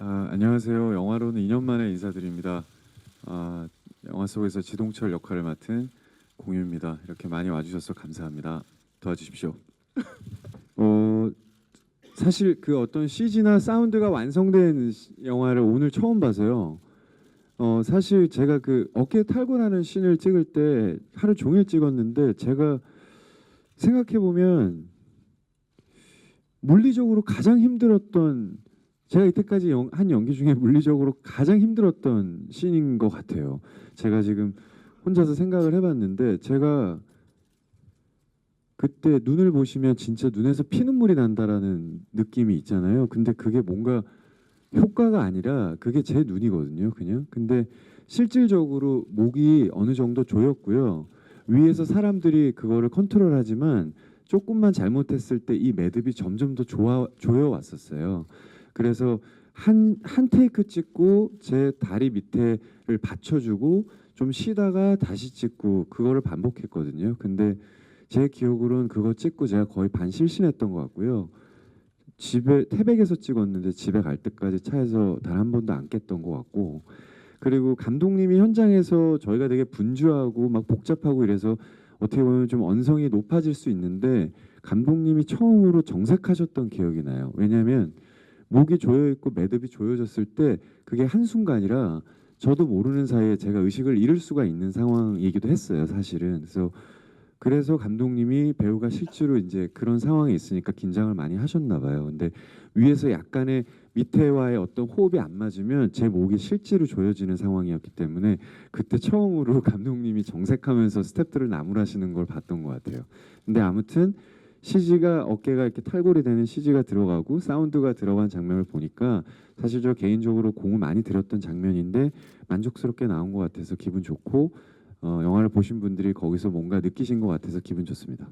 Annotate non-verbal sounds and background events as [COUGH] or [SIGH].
아, 안녕하세요. 영화로는 2년 만에 인사드립니다. 아, 영화 속에서 지동철 역할을 맡은 공유입니다. 이렇게 많이 와주셔서 감사합니다. 도와주십시오. [LAUGHS] 어, 사실 그 어떤 CG나 사운드가 완성된 영화를 오늘 처음 봐서요. 어, 사실 제가 그 어깨 탈고 나는 신을 찍을 때 하루 종일 찍었는데 제가 생각해 보면 물리적으로 가장 힘들었던 제가 이때까지 연- 한 연기 중에 물리적으로 가장 힘들었던 씬인 것 같아요. 제가 지금 혼자서 생각을 해봤는데 제가 그때 눈을 보시면 진짜 눈에서 피눈물이 난다라는 느낌이 있잖아요. 근데 그게 뭔가 효과가 아니라 그게 제 눈이거든요. 그냥 근데 실질적으로 목이 어느 정도 조였고요. 위에서 사람들이 그거를 컨트롤하지만 조금만 잘못했을 때 이 매듭이 점점 더 조아, 조여 왔었어요. 그래서 한, 한 테이크 찍고 제 다리 밑에를 받쳐주고 좀 쉬다가 다시 찍고 그거를 반복했거든요. 근데 제 기억으로는 그거 찍고 제가 거의 반실신했던 것 같고요. 집에 태백에서 찍었는데 집에 갈 때까지 차에서 단 한 번도 안 깼던 것 같고 그리고 감독님이 현장에서 저희가 되게 분주하고 막 복잡하고 이래서 어떻게 보면 좀 언성이 높아질 수 있는데 감독님이 처음으로 정색하셨던 기억이 나요. 왜냐하면 목이 조여 있고 매듭이 조여졌을 때 그게 한 순간이라 저도 모르는 사이에 제가 의식을 잃을 수가 있는 상황이기도 했어요, 사실은. 그래서 그래서 감독님이 배우가 실제로 이제 그런 상황에 있으니까 긴장을 많이 하셨나 봐요. 근데 위에서 약간의 밑에와의 어떤 호흡이 안 맞으면 제 목이 실제로 조여지는 상황이었기 때문에 그때 처음으로 [LAUGHS] 감독님이 정색하면서 스태프들을 나무라시는 걸 봤던 것 같아요. 근데 아무튼 CG가 어깨가 이렇게 탈골이 되는 CG가 들어가고 사운드가 들어간 장면을 보니까 사실 저 개인적으로 공을 많이 들였던 장면인데 만족스럽게 나온 것 같아서 기분 좋고 어, 영화를 보신 분들이 거기서 뭔가 느끼신 것 같아서 기분 좋습니다.